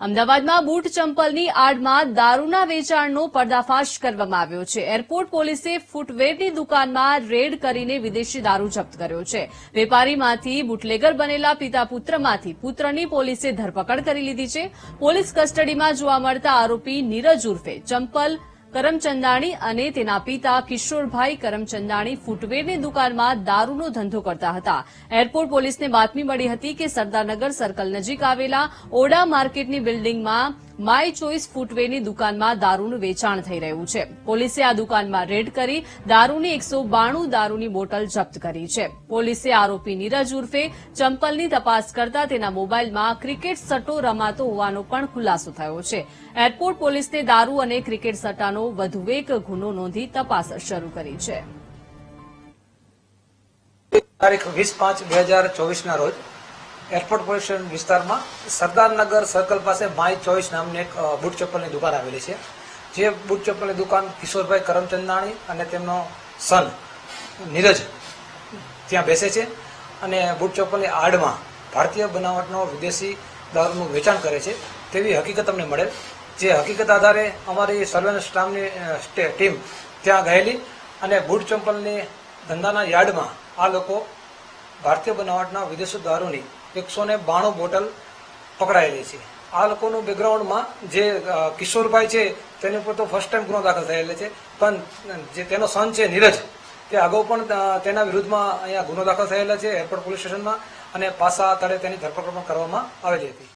અમદાવાદમાં બૂટ ચંપલની આડમાં દારૂના વેચાણનો પર્દાફાશ કરવામાં આવ્યો છે. એરપોર્ટ પોલીસે ફૂટવેરની દુકાનમાં રેડ કરીને વિદેશી દારૂ જપ્ત કર્યો છે. વેપારીમાંથી બુટલેગર બનેલા પિતા પુત્રમાંથી પુત્રની પોલીસે ધરપકડ કરી લીધી છે. પોલીસ કસ્ટડીમાં જોવા મળતા આરોપી નીરજ ઉર્ફે ચંપલ કરમચંદાણી અને તેના પિતા કિશોરભાઈ કરમચંદાણી ફૂટવેરની દુકાનમાં દારૂનો ધંધો કરતા હતા. એરપોર્ટ પોલીસને બાતમી મળી હતી કે સરદારનગર સર્કલ નજીક આવેલા ઓડા માર્કેટની બિલ્ડિંગમાં માય ચોઇસ ફૂટવેરની દુકાનમાં દારૂનું વેચાણ થઈ રહ્યું છે. પોલીસે આ દુકાનમાં રેડ કરી દારૂની એકસો બાણું દારૂની બોટલ જપ્ત કરી છે. પોલીસે આરોપી નીરજ ઉર્ફે ચંપલની તપાસ કરતા તેના મોબાઈલમાં ક્રિકેટ સટ્ટો રમાતો હોવાનો પણ ખુલાસો થયો છે. એરપોર્ટ પોલીસને દારૂ અને ક્રિકેટ સટ્ટાનો વધુ એક ગુનો નોંધી તપાસ શરૂ કરી છે. તારીખ વીસ પાંચ બે હજાર ચોવીસના રોજ એરપોર્ટ પોલીસ વિસ્તારમાં સરદારનગર સર્કલ પાસે માય ચોઈસ નામની એક બૂટ ચપ્પલની દુકાન આવેલી છે. જે બૂટ ચપ્પલની દુકાન કિશોરભાઈ કરમચંદાણી અને તેમનો સન નીરજ ત્યાં બેસે છે અને બૂટ ચપ્પલની આડમાં ભારતીય બનાવટનો વિદેશી દારૂનું વેચાણ કરે છે. તેવી હકીકત અમને મળેલ. જે હકીકત આધારે અમારી સર્વેલન્સ સ્ટામની ટીમ ત્યાં ગયેલી અને બૂટ ચંપલની ધંધાના યાર્ડમાં આ લોકો ભારતીય બનાવટના વિદેશી દારૂની એકસો ને બાણું બોટલ પકડાયેલી છે. આ લોકોનું બેકગ્રાઉન્ડમાં જે કિશોરભાઈ છે, તેની ઉપર તો ફર્સ્ટ ટાઈમ ગુનો દાખલ થયેલો છે. પણ જે તેનો સન છે, નીરજ, તે અગાઉ પણ તેના વિરુદ્ધમાં અહીંયા ગુનો દાખલ થયેલો છે એરપોર્ટ પોલીસ સ્ટેશનમાં અને પાસા તળે તેની ધરપકડ પણ કરવામાં આવેલી હતી.